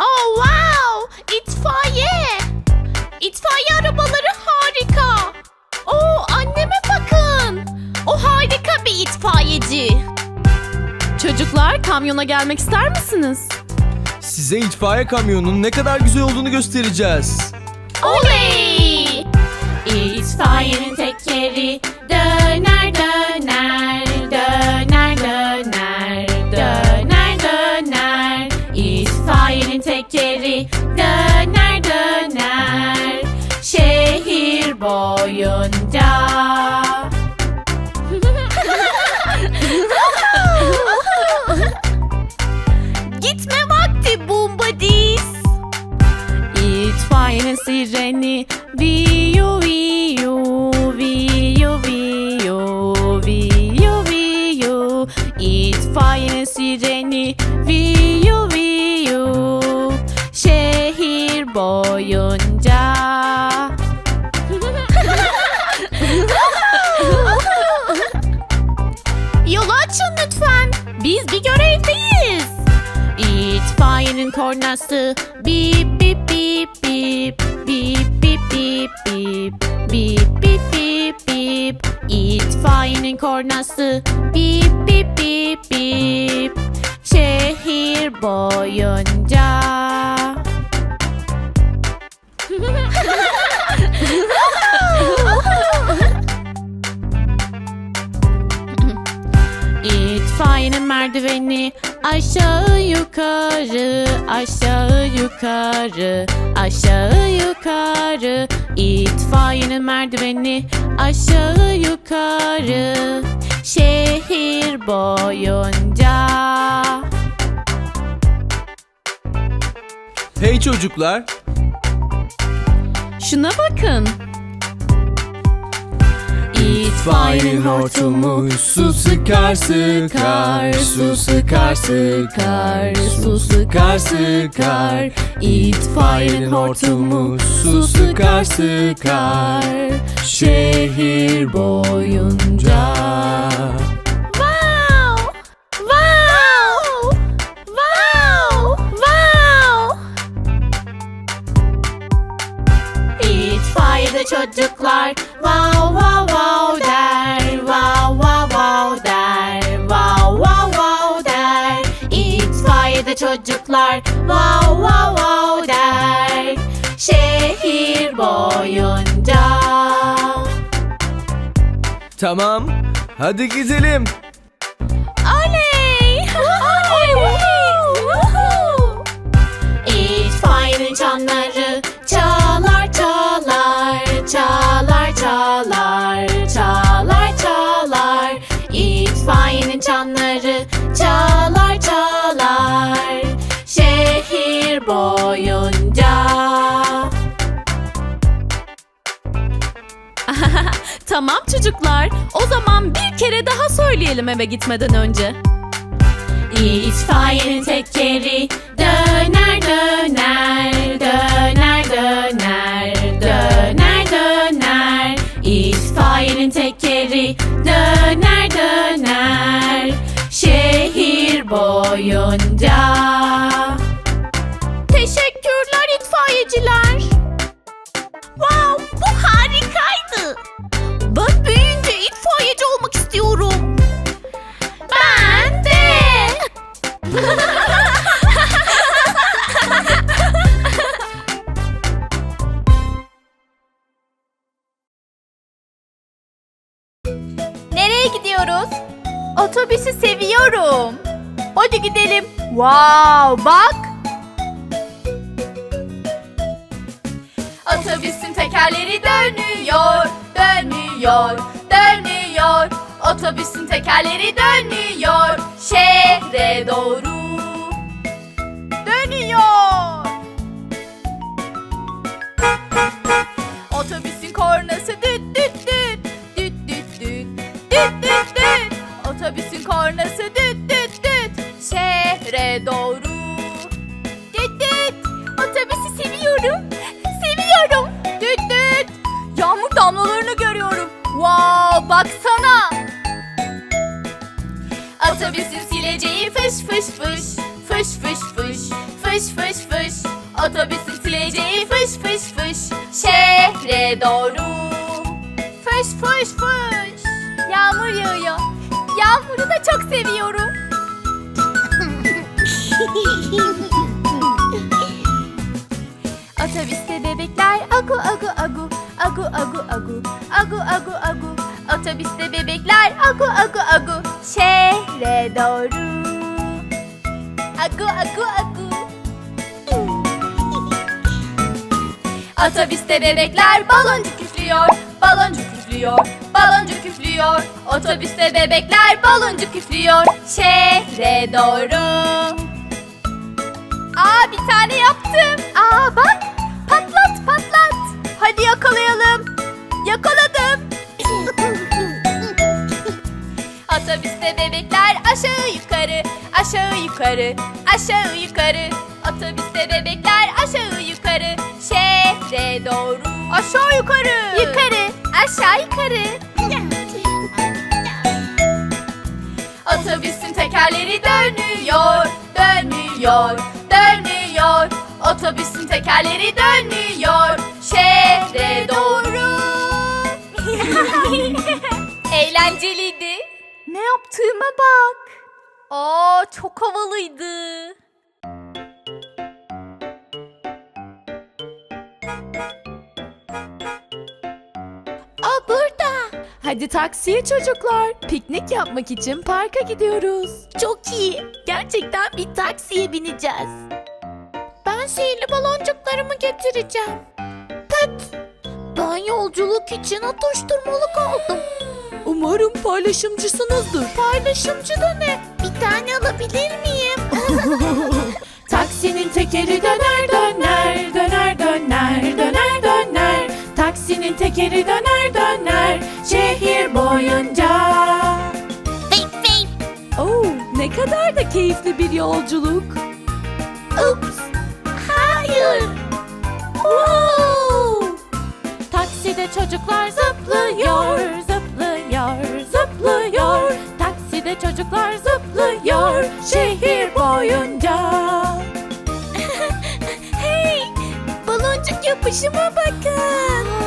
Oh wow! İtfaiye! İtfaiye arabaları harika. Oo anneme bakın. O harika bir itfaiyeci. Çocuklar kamyona gelmek ister misiniz? Size itfaiye kamyonunun ne kadar güzel olduğunu göstereceğiz. Oley! İtfaiyenin tekeri döner sireni Viyu viyu viyu viyu viyu viyu İtfaiyenin sireni. Viyu viyu Şehir boyunca. Yolu açın lütfen. Biz bir görevdeyiz. İtfaiyenin kornası. Bip bip bip bip Bip bip bip bip Bip bip bip bip İtfaiyenin kornası. Bip bip bip bip Şehir boyunca. İtfaiyenin merdiveni aşağı yukarı aşağı yukarı aşağı yukarı İtfaiyenin merdiveni aşağı yukarı şehir boyunca. Hey çocuklar, Şuna bakın. İtfaiyenin hortumu. Su sıkar sıkar Su sıkar sıkar Su sıkar sıkar. İtfaiyenin hortumu. Su sıkar sıkar Şehir boyunca. Çocuklar. Wow wow wow çocuklar wow wow wow der şehir boyunca. Tamam, hadi gidelim tamam çocuklar. O zaman bir kere daha söyleyelim eve gitmeden önce. İtfaiyenin tekeri döner döner döner döner döner döner İtfaiyenin tekeri döner döner şehir boyunca. Teşekkürler itfaiyeciler. Otobüsü seviyorum. Hadi gidelim. Wow, bak. Otobüsün tekerleri dönüyor, dönüyor, dönüyor. Otobüsün tekerleri dönüyor, şehre doğru. Dönüyor. Otobüsün kornası düt düt düt, düt düt düt, düt düt baksana. Otobüsün sileceği fış fış fış, fış fış fış, fış fış fış. Otobüsün sileceği fış fış fış, şehre doğru. Fış fış fış, yağmur yağıyor. Yağmuru da çok seviyorum. Otobüste bebekler agu agu agu, agu agu agu, agu agu agu. Otobüste bebekler agu agu agu şehre doğru Agu agu agu Otobüste bebekler baloncuk üflüyor baloncuk üflüyor baloncuk üflüyor Otobüste bebekler baloncuk üflüyor şehre doğru Aa bir tane yaptım. Aa bak patlat patlat. Hadi yakalayalım. Yakaladım. Otobüste bebekler aşağı yukarı aşağı yukarı aşağı yukarı. Otobüste bebekler aşağı yukarı şehre doğru. Aşağı yukarı. Yukarı aşağı yukarı. Otobüsün tekerleri dönüyor, dönüyor, dönüyor. Otobüsün tekerleri dönüyor, şehre doğru. Eğlenceliydi. Ne yaptığıma bak. Aa, çok havalıydı. Aa burada. Hadi taksiye çocuklar. Piknik yapmak için parka gidiyoruz. Çok iyi. Gerçekten bir taksiye bineceğiz. Ben sihirli baloncuklarımı getireceğim. Pıt. Ben yolculuk için atıştırmalık aldım. Umarım paylaşımcısınızdır. Paylaşımcı da ne? Bir tane alabilir miyim? Taksinin tekeri döner döner döner döner döner döner Taksinin tekeri döner döner şehir boyunca Oh, ne kadar da keyifli bir yolculuk. Ups, hayır. Takside çocuklar zıplıyor, zıplıyor, zıplıyor. Takside çocuklar zıplıyor şehir boyunca. hey, baloncuk yapışıma bakın.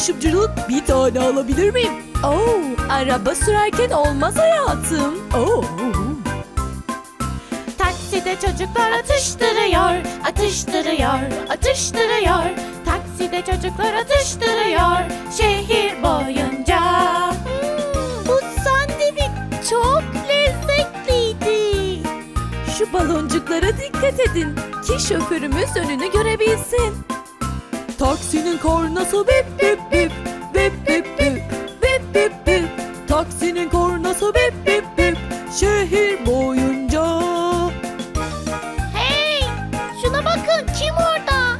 Hadi paylaşımcılık bir tane alabilir miyim? Oo, araba sürerken olmaz hayatım. Oo. Takside çocuklar atıştırıyor, atıştırıyor, atıştırıyor. Takside çocuklar atıştırıyor şehir boyunca. Hmm, bu sandviç çok lezzetliydi. Şu baloncuklara dikkat edin ki şoförümüz önünü görebilsin. Taksinin kornası bip bip bip bip bip bip bip bip bip Taksinin kornası bip bip bip şehir boyunca Hey, şuna bakın kim orada?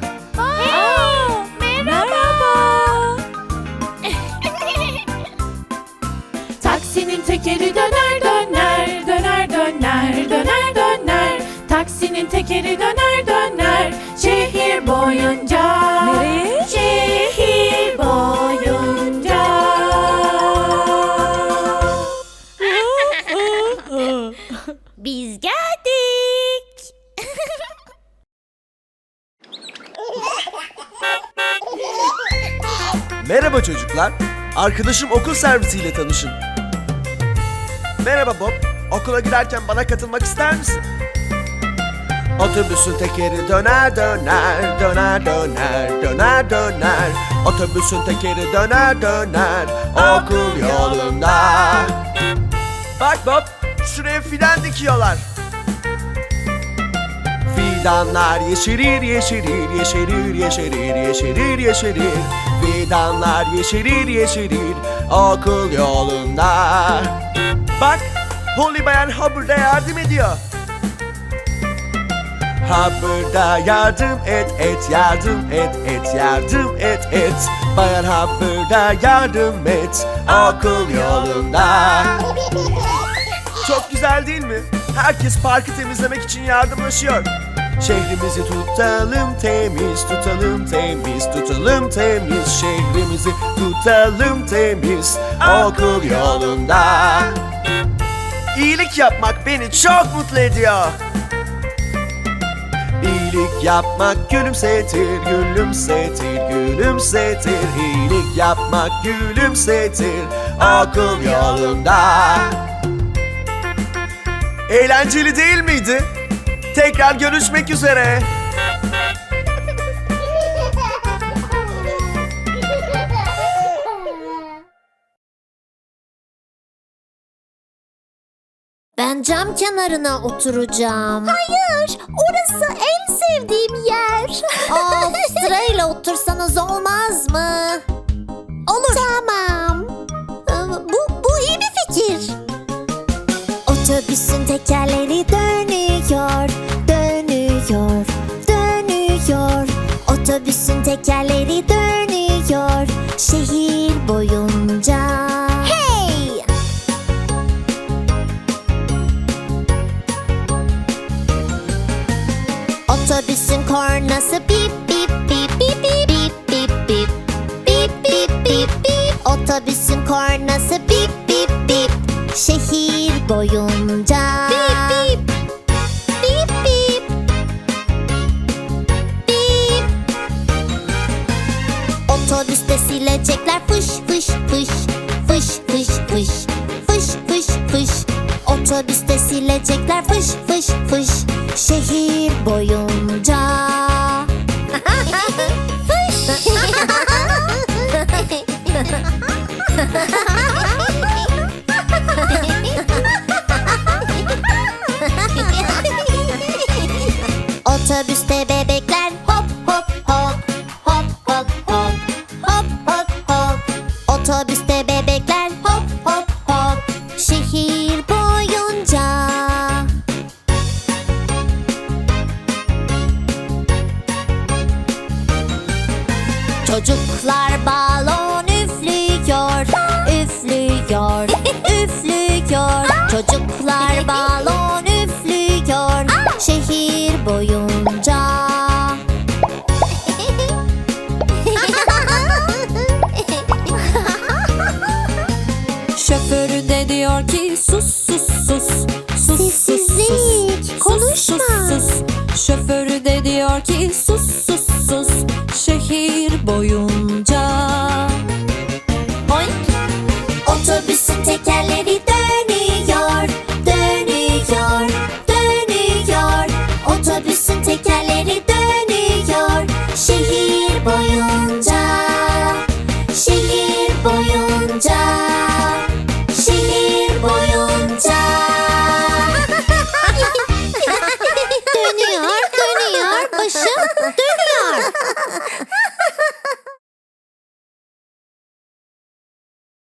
Hey, merhaba. Taksinin tekeri döner döner döner döner döner döner. Taksinin tekeri döner Arkadaşım okul servisiyle tanışın. Merhaba Bob. Okula giderken bana katılmak ister misin? Otobüsün tekeri döner döner döner döner döner döner Otobüsün tekeri döner döner okul yolunda Bak Bob şuraya fidan dikiyorlar Fidanlar yeşerir yeşerir yeşerir yeşerir yeşerir yeşerir Fidanlar yeşerir yeşerir okul yolunda Bak Polly Bayan Hubbard'a yardım ediyor Hubbard'a yardım et et yardım et et yardım et et Bayan Hubbard'a yardım et okul yolunda Çok güzel değil mi? Herkes parkı temizlemek için yardımlaşıyor. Şehrimizi tutalım temiz, tutalım temiz, tutalım temiz. Şehrimizi tutalım temiz, okul yolunda. İyilik yapmak beni çok mutlu ediyor. İyilik yapmak gülümsetir, gülümsetir, gülümsetir. İyilik yapmak gülümsetir, okul yolunda. Eğlenceli değil miydi? Tekrar görüşmek üzere. Ben cam kenarına oturacağım. Hayır, orası en sevdiğim yer. of, sırayla otursanız olmaz mı? Tekerleri dönüyor şehir boyunca. Hey! Otobüsün kornası bip bip bip bip bip bip bip bip bip bip bip bip Otobüsün kornası bip bip bip şehir boyunca fış fış fış fış fış. Fış fış fış. Otobüste silecekler. Fış fış fış. Şehir boyunca modo sus sus sus sus sus Sessizlik, konuşma. sus, sus. Şoförü de diyor ki sus sus sus şehir boyunca Oink. Otobüsün tekerleri